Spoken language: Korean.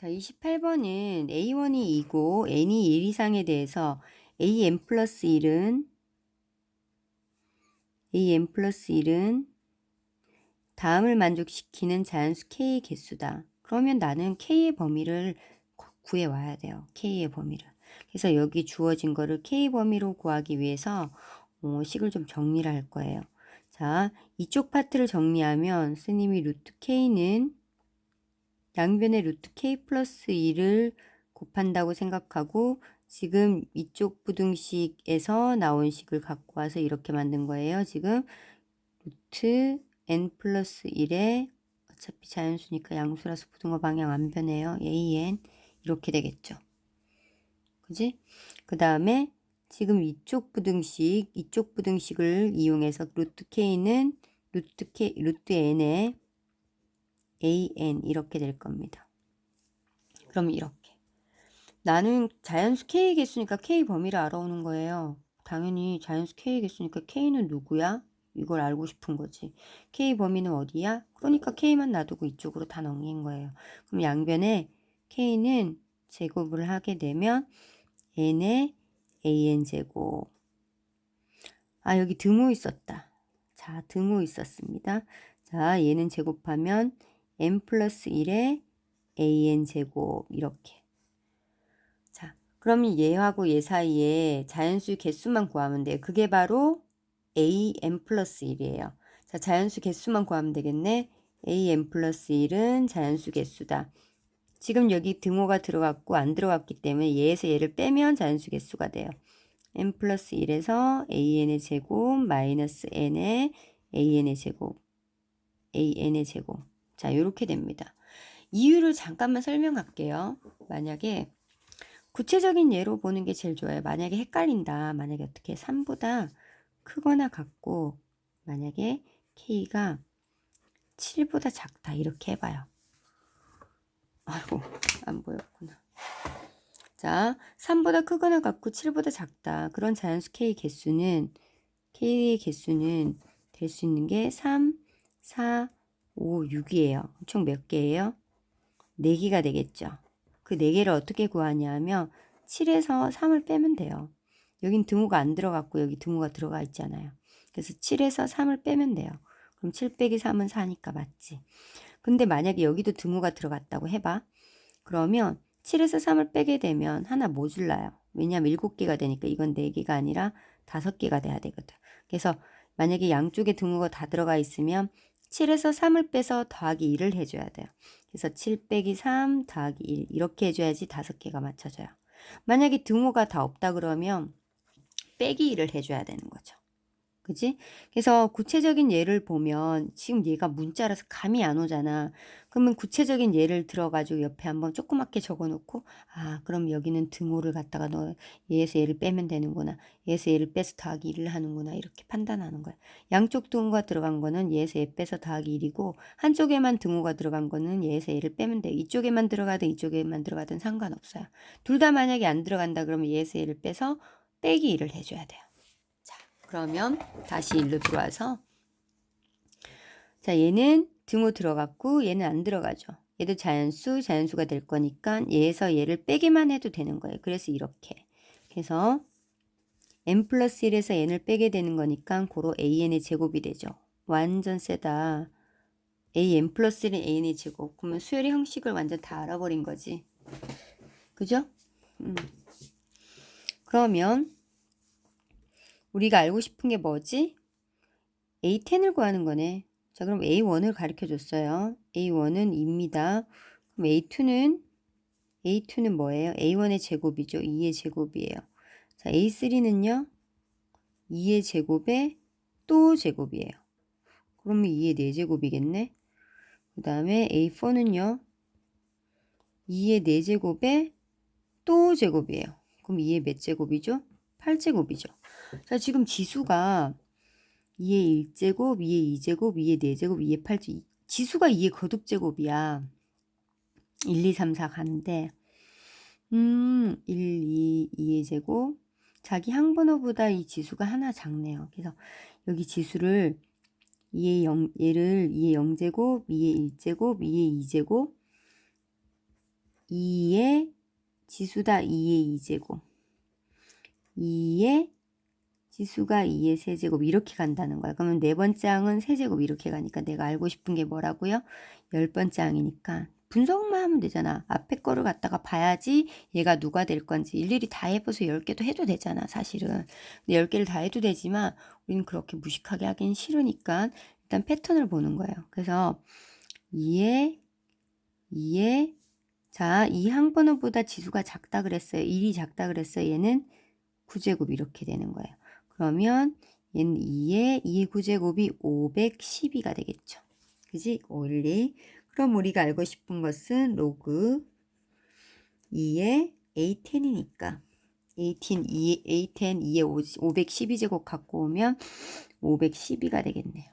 자, 28번은 A1이 2고 N이 1 이상에 대해서 AN 플러스 1은 AN 플러스 1은 다음을 만족시키는 자연수 K의 개수다. 그러면 나는 K의 범위를 구- 구해와야 돼요. K의 범위를. 그래서 여기 주어진 거를 K 범위로 구하기 위해서 어, 식을 좀 정리를 할 거예요. 자, 이쪽 파트를 정리하면 스님이 루트 K는 양변의 루트 K 플러스 1을 곱한다고 생각하고 지금 이쪽 부등식에서 나온 식을 갖고 와서 이렇게 만든 거예요. 지금 루트 n 플러스 1에 어차피 자연수니까 양수라서 부등호 방향 안 변해요. an 이렇게 되겠죠. 그지? 그 다음에 지금 이쪽 부등식, 이쪽 부등식을 이용해서 루트 k는 루트 k, 루트 n에 an 이렇게 될 겁니다. 그럼 이렇게. 나는 자연수 k의 개수니까 k 범위를 알아오는 거예요. 당연히 자연수 k의 개수니까 k는 누구야? 이걸 알고 싶은 거지. k 범위는 어디야? 그러니까 k만 놔두고 이쪽으로 다 넘긴 거예요. 그럼 양변에 k는 제곱을 하게 되면 n의 an 제곱. 아, 여기 등호 있었다. 자, 등호 있었습니다. 자, 얘는 제곱하면 n 플러스 1의 an 제곱 이렇게. 자, 그러면 얘하고 얘 사이에 자연수 개수만 구하면 돼요. 그게 바로 an 플러스 1이에요. 자, 자연수 개수만 구하면 되겠네. an 플러스 1은 자연수 개수다. 지금 여기 등호가 들어갔고 안 들어갔기 때문에 얘에서 얘를 빼면 자연수 개수가 돼요. n 플러스 1에서 an의 제곱 마이너스 n의 an의 제곱 an의 제곱 자 이렇게 됩니다. 이유를 잠깐만 설명할게요. 만약에 구체적인 예로 보는 게 제일 좋아요. 만약에 헷갈린다. 만약에 어떻게 3보다 크거나 같고 만약에 k가 7보다 작다 이렇게 해봐요. 아이고 안 보였구나. 자, 3보다 크거나 같고 7보다 작다. 그런 자연수 k 개수는 k의 개수는 될 수 있는 게 3, 4, 5, 6이에요. 총 몇 개예요? 4개가 되겠죠. 그 4개를 어떻게 구하냐면 7에서 3을 빼면 돼요. 여긴 등호가 안 들어갔고 여기 등호가 들어가 있잖아요. 그래서 7에서 3을 빼면 돼요. 그럼 7 빼기 3은 4니까 맞지. 근데 만약에 여기도 등호가 들어갔다고 해봐. 그러면 7에서 3을 빼게 되면 하나 모질라요. 왜냐하면 7개가 되니까 이건 4개가 아니라 5개가 돼야 되거든. 그래서 만약에 양쪽에 등호가 다 들어가 있으면 7에서 3을 빼서 더하기 1을 해줘야 돼요. 그래서 7 빼기 3 더하기 1 이렇게 해줘야지 5개가 맞춰져요. 만약에 등호가 다 없다 그러면 빼기 1을 해줘야 되는 거죠. 그지? 그래서 구체적인 예를 보면 지금 얘가 문자라서 감이 안 오잖아. 그러면 구체적인 예를 들어가지고 옆에 한번 조그맣게 적어놓고 아 그럼 여기는 등호를 갖다가 넣어 얘에서 얘를 빼면 되는구나. 얘에서 얘를 빼서 더하기 1을 하는구나. 이렇게 판단하는 거야. 양쪽 등호가 들어간 거는 얘에서 얘 빼서 더하기 1이고 한쪽에만 등호가 들어간 거는 얘에서 얘를 빼면 돼. 이쪽에만 들어가든 이쪽에만 들어가든 상관없어요. 둘 다 만약에 안 들어간다 그러면 얘에서 얘를 빼서 빼기 1을 해줘야 돼요. 그러면 다시 일로 들어와서 자 얘는 등호 들어갔고 얘는 안 들어가죠. 얘도 자연수, 자연수가 될 거니까 얘에서 얘를 빼기만 해도 되는 거예요. 그래서 이렇게 해서 n 플러스 1에서 n을 빼게 되는 거니까 고로 an의 제곱이 되죠. 완전 세다. an 플러스 1은 an의 제곱. 그러면 수열의 형식을 완전 다 알아버린 거지. 그죠? 음. 그러면 우리가 알고 싶은 게 뭐지? A10을 구하는 거네. 자, 그럼 A1을 가르쳐 줬어요. A1은 2입니다. 그럼 A2는 A2는 뭐예요? A1의 제곱이죠. 2의 제곱이에요. 자, A3는요. 2의 제곱에 또 제곱이에요. 그러면 2의 4제곱이겠네. 그 다음에 A4는요. 2의 4제곱에 또 제곱이에요. 그럼 2의 몇 제곱이죠? 8제곱이죠. 자, 지금 지수가 2의 1제곱, 2의 2제곱, 2의 4제곱, 2의 8제곱. 지수가 2의 거듭제곱이야. 1, 2, 3, 4 가는데, 음, 1, 2, 2의 제곱. 자기 항번호보다 이 지수가 하나 작네요. 그래서 여기 지수를 2의 0, 얘를 2의 0제곱, 2의 1제곱, 2의 2제곱, 2의 지수다 2의 2제곱 2의 지수가 2의 세제곱 이렇게 간다는 거야. 그러면 네 번째 항은 세제곱 이렇게 가니까 내가 알고 싶은 게 뭐라고요? 열 번째 항이니까 분석만 하면 되잖아. 앞에 거를 갖다가 봐야지 얘가 누가 될 건지 일일이 다 해봐서 10개도 해도 되잖아 사실은. 근데 10개를 다 해도 되지만 우리는 그렇게 무식하게 하긴 싫으니까 일단 패턴을 보는 거예요. 그래서 2에 2에 자, 이 항번호보다 지수가 작다 그랬어요. 1이 작다 그랬어요. 얘는 9제곱 이렇게 되는 거예요. 그러면 얘는 2에 2의 9제곱이 512가 되겠죠. 그지? 512. 그럼 우리가 알고 싶은 것은 로그 2의 A10이니까 A10, 2, A10, 2의 512제곱 갖고 오면 512가 되겠네요.